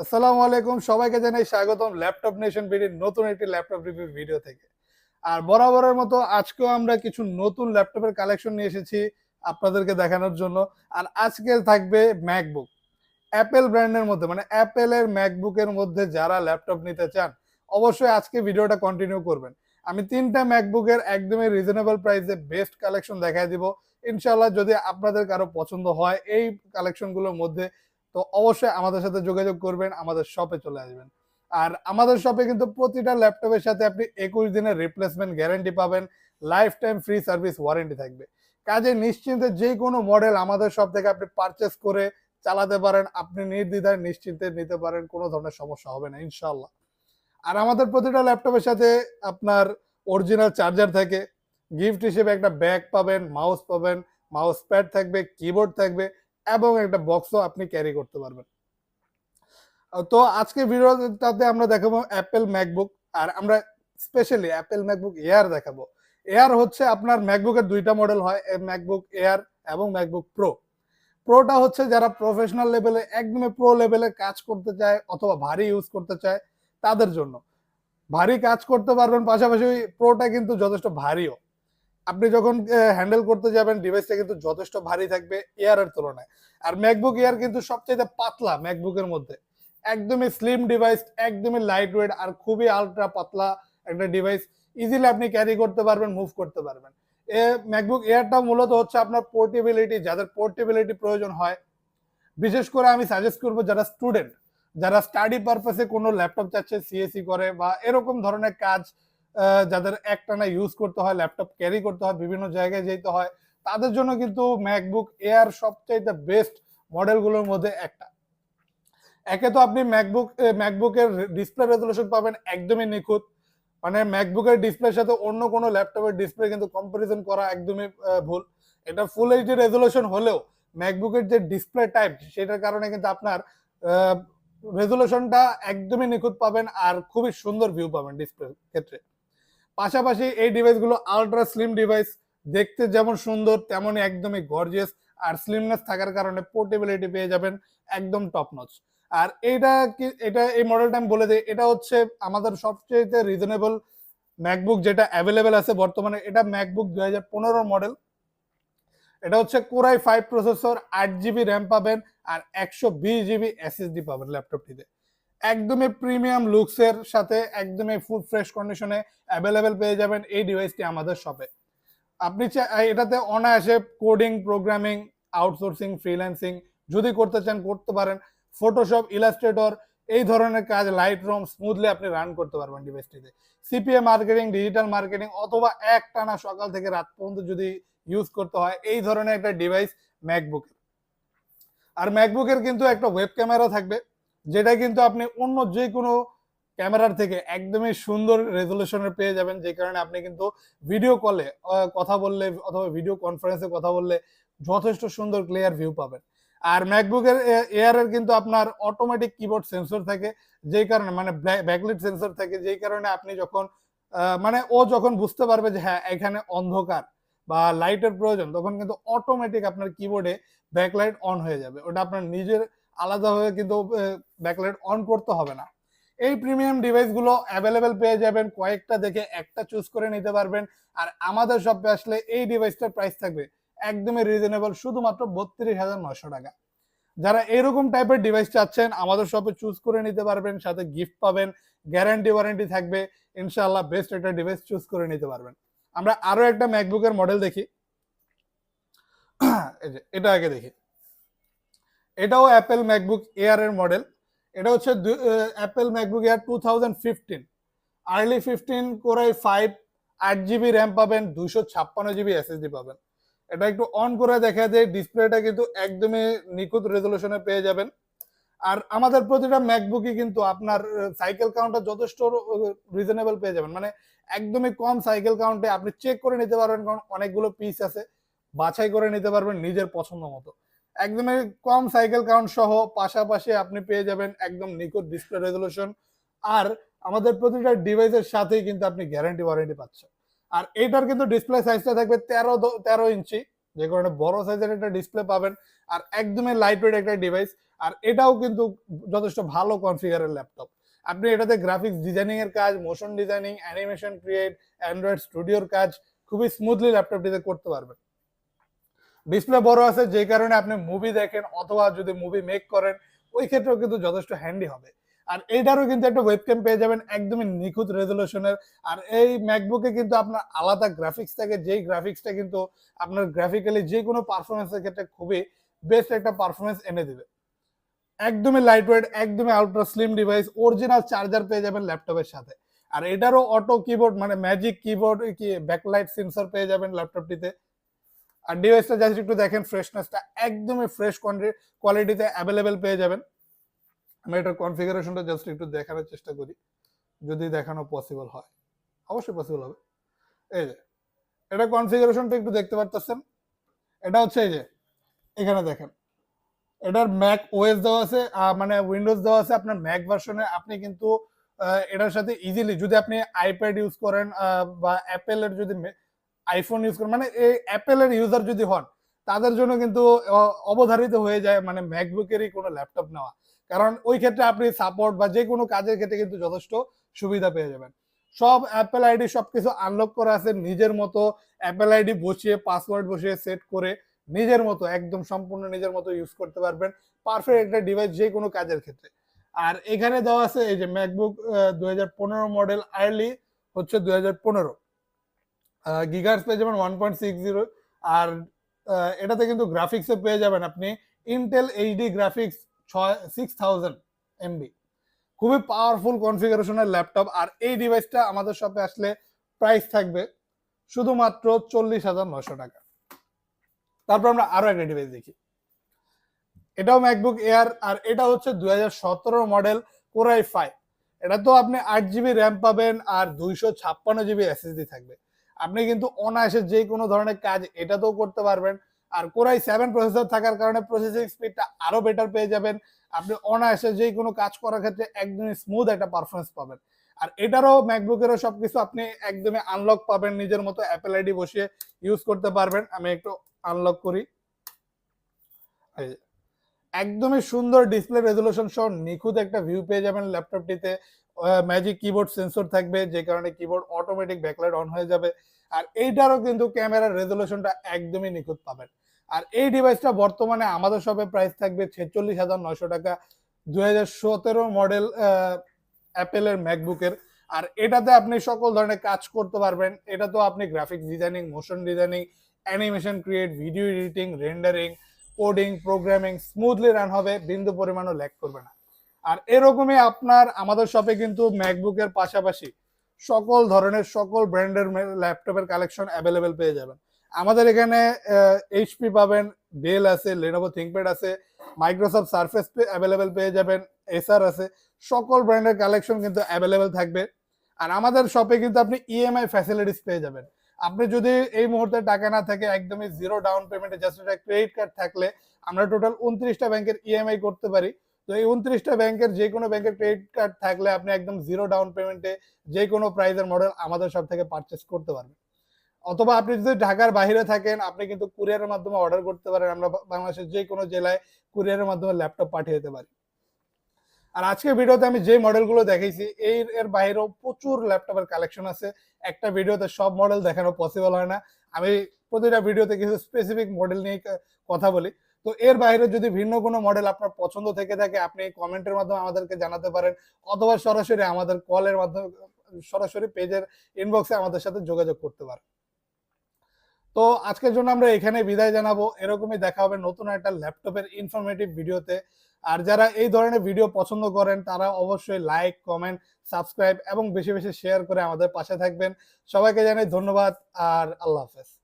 আসসালামু আলাইকুম, সবাইকে জানাই স্বাগতম ল্যাপটপ নেশন বিডির নতুন একটি ল্যাপটপ রিভিউ ভিডিও থেকে। আর বরাবরের মতো আজকেও আমরা কিছু নতুন ল্যাপটপের কালেকশন নিয়ে এসেছি আপনাদেরকে দেখানোর জন্য। আর আজকে থাকবে ম্যাকবুক অ্যাপেল ব্র্যান্ডের মধ্যে মানে অ্যাপেলের ম্যাকবুকের মধ্যে যারা ল্যাপটপ নিতে চান, অবশ্যই আজকে ভিডিওটা কন্টিনিউ করবেন। আমি তিনটা ম্যাকবুকের একদমই রিজনেবল প্রাইসে বেস্ট কালেকশন দেখাই দিব। ইনশাল্লাহ যদি আপনাদের কারও পছন্দ হয়, এই কালেকশনগুলোর মধ্যে তো অবশ্যই আমাদের সাথে যোগাযোগ করবেন, আমাদের শপে চলে আসবেন। আর আমাদের শপে কিন্তু প্রতিটা ল্যাপটপের সাথে আপনি একুশ দিনের রিপ্লেসমেন্ট গ্যারান্টি পাবেন lifetime free service warranty থাকবে। কাজে নিশ্চিন্তে যে কোনো মডেল আমাদের শপ থেকে আপনি পারচেস করে চালাতে পারেন, আপনি নির্দ্বিধায় নিশ্চিন্তে নিতে পারেন, কোনো ধরনের সমস্যা হবে না ইনশাল্লাহ আর আমাদের প্রতিটা ল্যাপটপের সাথে আপনার অরিজিনাল চার্জার থাকে। গিফট হিসেবে একটা ব্যাগ পাবেন মাউস পাবেন মাউস প্যাড থাকবে কিবোর্ড থাকবে এবং একটা বক্সও আপনি ক্যারি করতে পারবেন। তো আজকে ভিডিওটাতে আমরা দেখাবো অ্যাপেল ম্যাকবুক আর আমরা স্পেশালি অ্যাপেল ম্যাকবুক এয়ার দেখাবো। এয়ার হচ্ছে আপনার ম্যাকবুকের দুইটা মডেল হয় ম্যাকবুক এয়ার এবং ম্যাকবুক প্রো প্রোটা হচ্ছে যারা প্রফেশনাল লেভেলে একদমই প্রো লেভেলে কাজ করতে চায় অথবা ভারী ইউজ করতে চায়, তাদের জন্য। ভারী কাজ করতে পারবেন, পাশাপাশি প্রোটা কিন্তু যথেষ্ট ভারীও। আপনি যখন হ্যান্ডেল করতে যাবেন ডিভাইসটা কিন্তু যথেষ্ট ভারী থাকবে এয়ারের তুলনায়। আর ম্যাকবুক এয়ার কিন্তু সবচেয়ে পাতলা ম্যাকবুকের মধ্যে। একদমই স্লিম ডিভাইস একদমই লাইট ওয়েট আর খুবই আলট্রা পাতলা একটা ডিভাইস ইজিলি আপনি ক্যারি করতে পারবেন মুভ করতে পারবেন। এ ম্যাকবুক এয়ারটা মূলত হচ্ছে আপনার পোর্টেবিলিটি যাদের পোর্টেবিলিটি প্রয়োজন হয়। বিশেষ করে আমি সাজেস্ট করব যারা স্টুডেন্ট যারা স্টাডি পারপাসে কোনো ল্যাপটপ চাচ্ছে সিএসসি করে বা এরকম ধরনের কাজ যাদের একটানা ইউজ করতে হয় ল্যাপটপ ক্যারি করতে হয়, বিভিন্ন জায়গায় যেতে হয়, তাদের জন্য কিন্তু ম্যাকবুক এয়ার সবচাইতে বেস্ট মডেলগুলোর মধ্যে একটা। একে তো আপনি ম্যাকবুক ম্যাকবুকের ডিসপ্লে রেজলিউশন পাবেন একদমই নিখুঁত। মানে ম্যাকবুকের ডিসপ্লের সাথে অন্য কোনো ল্যাপটপের ডিসপ্লে কিন্তু কম্পারিজন করা একদমই ভুল। এটা ফুল এইচডি রেজলিউশন হলেও ম্যাকবুকের যে ডিসপ্লে টাইপ সেটার কারণে কিন্তু আপনার রেজলিউশনটা একদমই নিখুঁত পাবেন আর খুবই সুন্দর ভিউ পাবেন ডিসপ্লের ক্ষেত্রে। পাশাপাশি এই ডিভাইসগুলো আলট্রা স্লিম ডিভাইস দেখতে যেমন সুন্দর, তেমনই একদমই গর্জিয়াস আর স্লিমনেস থাকার কারণে পোর্টেবিলিটি পেয়ে যাবেন একদম টপ নচ আর এইটা কি, এটা এই মডেলটা আমি বলে দিই, এটা হচ্ছে আমাদের সবচেয়ে রিজনেবল ম্যাকবুক যেটা অ্যাভেলেবেল আছে বর্তমানে, এটা ম্যাকবুক দুই হাজার পনেরো মডেল এটা হচ্ছে কোরাই ফাইভ প্রসেসর আট জিবি র্যাম পাবেন, আর একশো বিশ জিবি এসএসডি পাবেন ল্যাপটপটিতে একদমই প্রিমিয়াম লুকসের সাথে একদমই ফুল ফ্রেশ কন্ডিশনে অ্যাভেলেবেল পেয়ে যাবেন এই ডিভাইসটি আমাদের শপে আপনি এটাতে অনায়াসে কোডিং প্রোগ্রামিং আউটসোর্সিং ফ্রিল্যান্সিং যদি করতে চান, করতে পারেন। ফটোশপ ইলাস্ট্রেটর এই ধরনের কাজ লাইট রুম স্মুথলি আপনি রান করতে পারবেন ডিভাইসটিতে সিপিএ মার্কেটিং ডিজিটাল মার্কেটিং অথবা এক টানা সকাল থেকে রাত পর্যন্ত যদি ইউজ করতে হয়, এই ধরনের একটা ডিভাইস ম্যাকবুকের আর ম্যাকবুকের কিন্তু একটা ওয়েব ক্যামেরা থাকবে। যেটা কিন্তু আপনি অন্য যে কোনো ক্যামেরার থেকে একদমই সুন্দর রেজলিউশনের পেয়ে যাবেন, যে কারণে আপনি কিন্তু ভিডিও কলে কথা বললে অথবা ভিডিও কনফারেন্সে কথা বললে যথেষ্ট সুন্দর ক্লিয়ার ভিউ পাবেন। আর ম্যাকবুকের এয়ারের কিন্তু আপনার অটোমেটিক কিবোর্ড সেন্সর থাকে, যেই কারণে মানে ব্যাকলিট সেন্সর থাকে, যেই কারণে আপনি যখন মানে ও যখন বুঝতে পারবে যে হ্যাঁ এখানে অন্ধকার বা লাইটের প্রয়োজন, তখন কিন্তু অটোমেটিক আপনার কিবোর্ডে ব্যাকলাইট অন হয়ে যাবে। ওটা আপনার নিজের আলাদাভাবে কিন্তু ব্যাকলাইট অন করতে হবে না। এই প্রিমিয়াম ডিভাইসগুলো অ্যাভেলেবেল পেয়ে যাবেন, কয়েকটা দেখে একটা চুজ করে নিতে পারবেন। আর আমাদের শপে আসলে এই ডিভাইসটার প্রাইস থাকবে একদমই রিজনেবল শুধুমাত্র বত্রিশ হাজার নশো টাকা। যারা এরকম টাইপের ডিভাইস চাচ্ছেন, আমাদের শপে চুজ করে নিতে পারবেন, সাথে গিফট পাবেন গ্যারান্টি ওয়ারেন্টি থাকবে, ইনশাআল্লাহ বেস্ট একটা ডিভাইস চুজ করে নিতে পারবেন। আমরা আরও একটা ম্যাকবুকের মডেল দেখি। এটা আগে দেখি। এটাও অ্যাপেল ম্যাকবুক এয়ার এর মডেল এটা হচ্ছে Apple MacBook Air two thousand fifteen early fifteen core i five আট জিবি র্যাম পাবেন দুশো ছাপ্পান্ন জিবি এসএসডি পাবেন। এটা একটু অন করে দেখা যায় ডিসপ্লেটা কিন্তু একদমই নিখুঁত রেজলিউশনে পেয়ে যাবেন। আর আমাদের প্রতিটা ম্যাকবুকই কিন্তু আপনার সাইকেল কাউন্টটা যথেষ্ট রিজনেবল পেয়ে যাবেন। মানে একদমই কম সাইকেল কাউন্টে আপনি চেক করে নিতে পারবেন, কারণ অনেকগুলো পিস আছে, বাছাই করে নিতে পারবেন নিজের পছন্দ মতো। একদমই কম সাইকেল কাউন্ট সহ পাশাপাশি আপনি পেয়ে যাবেন একদম নিখুঁত ডিসপ্লে রেজলিউশন আর আমাদের প্রতিটা ডিভাইসের সাথেই কিন্তু আপনি গ্যারান্টি ওয়ারেন্টি পাচ্ছেন। আর এটার কিন্তু ডিসপ্লে সাইজটা থাকবে তেরো তেরো ইঞ্চি। যে কারণে বড় সাইজের একটা ডিসপ্লে পাবেন। আর একদমই লাইট ওয়েট একটা ডিভাইস আর এটাও কিন্তু যথেষ্ট ভালো কনফিগারের ল্যাপটপ আপনি এটাতে গ্রাফিক্স ডিজাইনিং এর কাজ motion designing animation create Android স্টুডিওর কাজ, খুবই স্মুথলি ল্যাপটপটিতে করতে পারবেন। ডিসপ্লে বড় আছে, যে কারণে আপনি মুভি দেখেন অথবা যদি মুভি মেক করেন, ওই ক্ষেত্রেও কিন্তু যথেষ্ট হ্যান্ডি হবে। আর এইটারও কিন্তু একটা ওয়েবক্যাম পেয়ে যাবেন একদমই নিখুঁত রেজলিউশনের আর এই ম্যাকবুকে কিন্তু আপনার আলাদা গ্রাফিক্স থাকে, যেই গ্রাফিক্সটা কিন্তু আপনার গ্রাফিক্যালি যে কোনো পারফরমেন্সের ক্ষেত্রে খুবই বেস্ট একটা পারফরমেন্স এনে দিবে। একদমই লাইট ওয়েট একদমই ultra slim device original charger পেয়ে যাবেন ল্যাপটপের সাথে। আর এটারও অটো কিবোর্ড মানে magic keyboard key backlight sensor পেয়ে যাবেন ল্যাপটপটিতে আর ডিভাইসটা জাস্ট একটু দেখেন ফ্রেশনেসটা একদমই ফ্রেশ কোয়ালিটিতে অ্যাভেলেবেল পেয়ে যাবেন। আমি এটার কনফিগারেশনটা জাস্ট একটু দেখানোর চেষ্টা করি, যদি দেখানো পসিবল হয়। অবশ্যই পসিবল হবে। এই যে, এটা কনফিগারেশনটা একটু দেখতে পারতেছেন। এটা হচ্ছে এই যে, এখানে দেখেন। এটার ম্যাক ওএস দেওয়া আছে মানে উইন্ডোজ দেওয়া আছে আপনার ম্যাক ভার্সনে আপনি কিন্তু এটার সাথে ইজিলি যদি আপনি আইপ্যাড ইউজ করেন বা অ্যাপেলের যদি আইফোন ইউজ করেন মানে এই অ্যাপেলের ইউজার যদি হন, তাদের জন্য কিন্তু অবধারিত হয়ে যায় মানে ম্যাকবুকেরই কোনো ল্যাপটপ নেওয়া। কারণ ওই ক্ষেত্রে আপনি সাপোর্ট বা যে কোনো কাজের ক্ষেত্রে কিন্তু যথেষ্ট সুবিধা পেয়ে যাবেন। সব অ্যাপেল আইডি সবকিছু আনলক করা আছে, নিজের মতো অ্যাপেল আইডি বসিয়ে পাসওয়ার্ড বসিয়ে সেট করে, নিজের মতো, একদম সম্পূর্ণ নিজের মতো ইউজ করতে পারবেন পারফেক্ট একটা ডিভাইস যে কোনো কাজের ক্ষেত্রে। আর এখানে দেওয়া আছে, এই যে ম্যাকবুক দু হাজার পনেরো মডেল আর্লি হচ্ছে দু হাজার পনেরো। গিগার্স পেয়ে যাবেন ওয়ান পয়েন্ট সিক্স জিরো আর এটাতে কিন্তু গ্রাফিক্সে পেয়ে যাবেন আপনি ইন্টেল এইচডি গ্রাফিক্স ছয় সিক্স থাউজেন্ড এমবি খুবই পাওয়ারফুল কনফিগারেশনের ল্যাপটপ আর এই ডিভাইসটা আমাদের শপে আসলে প্রাইস থাকবে শুধুমাত্র চল্লিশ হাজার নশো টাকা। তারপর আমরা আরও একটা ডিভাইস দেখি। এটাও ম্যাকবুক এয়ার আর এটা হচ্ছে দুই হাজার সতেরো মডেল কোরাই ফাইভ এটা তো আপনি আট জিবি র্যাম পাবেন আর দুইশো ছাপ্পান্ন জিবি এসএসডি থাকবে। আপনি কিন্তু অনায়াসে যে কোনো ধরনের কাজ এটাতেও করতে পারবেন। আর কোরাই সেভেন প্রসেসর থাকার কারণে প্রসেসিং স্পিডটা আরও বেটার পেয়ে যাবেন। আপনি অনায়াসে যে কোনো কাজ করার ক্ষেত্রে একদমই স্মুথ একটা পারফরমেন্স পাবেন। আর এটারও ম্যাকবুকেরও সবকিছু আপনি একদমই আনলক পাবেন। নিজের মতো অ্যাপেল আইডি বসিয়ে ইউজ করতে পারবেন। আমি একটু আনলক করি। একদমই সুন্দর ডিসপ্লে রেজলিউশন সহ নিখুঁত একটা ভিউ পেয়ে যাবেন ল্যাপটপটিতে ম্যাজিক কিবোর্ড সেন্সর থাকবে, যে কারণে কিবোর্ড অটোমেটিক ব্যাকলাইট অন হয়ে যাবে। আর এইটারও কিন্তু ক্যামেরার রেজলিউশনটা একদমই নিখুঁত পাবেন। আর এই ডিভাইসটা বর্তমানে আমাদের শপে প্রাইস থাকবে ছেচল্লিশ হাজার নয়শো টাকা। দুই হাজার সতেরো মডেল অ্যাপেলের ম্যাকবুকের আর এটাতে আপনি সকল ধরনের কাজ করতে পারবেন। এটা তো আপনি graphics designing motion designing animation create video editing rendering coding programming smoothly run হবে, বিন্দু পরিমাণও ল্যাক করবে না। আর এরকমই আপনার আমাদের শপে কিন্তু ম্যাকবুকের পাশাপাশি সকল ধরনের, সকল ব্র্যান্ডের ল্যাপটপের কালেকশন অ্যাভেলেবেল পেয়ে যাবেন। আমাদের এখানে এইচপি পাবেন ডেল আছে লেনোভো থিঙ্কপ্যাড আছে মাইক্রোসফট সার্ফেস অ্যাভেলেবেল পেয়ে যাবেন এসআর আছে, সকল ব্র্যান্ডের কালেকশন কিন্তু অ্যাভেলেবেল থাকবে। আর আমাদের শপে কিন্তু আপনি ইএমআই ফ্যাসিলিটিস পেয়ে যাবেন। আপনি যদি এই মুহূর্তে টাকা না থাকে, একদমই জিরো ডাউন পেমেন্টে জাস্ট একটা ক্রেডিট কার্ড থাকলে আমরা টোটাল উনত্রিশটা ব্যাংকের ইএমআই করতে পারি। তো এই উনত্রিশটা ব্যাংকের যে কোনো ব্যাংকের ক্রেডিট কার্ড থাকলে আপনি একদম জিরো ডাউন পেমেন্টে যে কোনো প্রাইজের মডেল আমাদের সব থেকে পারচেস করতে পারবেন। অথবা আপনি যদি ঢাকার বাইরে থাকেন, আপনি কিন্তু কুরিয়ারের মাধ্যমে অর্ডার করতে পারেন। আমরা বাংলাদেশের যে কোনো জেলায় কুরিয়ারের মাধ্যমে ল্যাপটপ পাঠিয়ে দিতে পারি। আর আজকের ভিডিওতে আমি যে মডেলগুলো দেখাইছি এই এর বাইরেও প্রচুর ল্যাপটপের কালেকশন আছে। একটা ভিডিওতে সব মডেল দেখানো পসিবল হয় না। আমি প্রতিটা ভিডিওতে কিছু স্পেসিফিক মডেল নিয়ে কথা বলি। তো এর বাইরে যদি ভিন্ন কোনো মডেল আপনার পছন্দ থেকে থাকে, আপনি কমেন্টের মাধ্যমে আমাদেরকে জানাতে পারেন, অথবা সরাসরি আমাদের কলের মাধ্যমে, সরাসরি পেজের ইনবক্সে আমাদের সাথে যোগাযোগ করতে পারেন। তো আজকের জন্য আমরা এখানে বিদায় জানাব। এরকমই দেখা হবে নতুন একটা ল্যাপটপের ইনফরমেটিভ ভিডিওতে আর যারা এই ধরনের ভিডিও পছন্দ করেন, তারা অবশ্যই লাইক কমেন্ট সাবস্ক্রাইব এবং বেশি বেশি শেয়ার করে আমাদের পাশে থাকবেন। সবাইকে জানাই ধন্যবাদ, আর আল্লাহ হাফেজ।